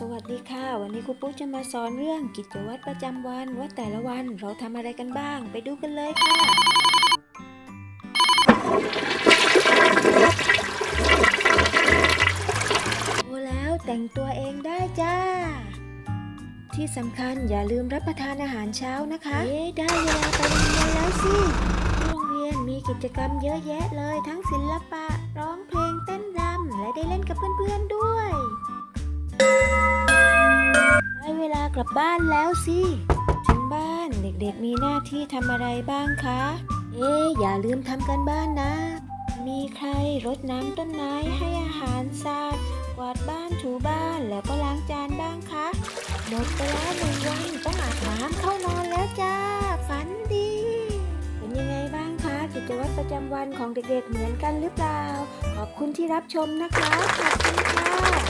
สวัสดีค่ะ วันนี้ครูปุ๊กจะมาสอนเรื่องกิจวัตรประจำวันว่าแต่ละวันเราทำอะไรกันบ้าง ไปดูกันเลยค่ะโตแล้วแต่งตัวเองได้จ้า ที่สำคัญอย่าลืมรับประทานอาหารเช้านะคะเอ๊ะได้เวลาไปโรงเรียนแล้วสิที่โรงเรียนมีกิจกรรมเยอะแยะเลยทั้งศิลปะร้องเพลง กลับบ้านแล้วสิถึงบ้านเด็กๆมีหน้าที่ทำอะไรบ้างคะ เอ๊อย่าลืมทำกันบ้านนะ มีใครรดน้ำต้นไม้ให้อาหารสัตว์กวาดบ้านถูบ้านแล้วก็ล้างจานบ้างคะหมดไปแล้วหนึ่งวันต้องอาบน้ำเข้านอนแล้วจ้าฝันดี เป็นยังไงบ้างคะกิจวัตรประจำวันของเด็กๆเหมือนกันหรือเปล่า ขอบคุณที่รับชมนะคะขอบคุณค่ะ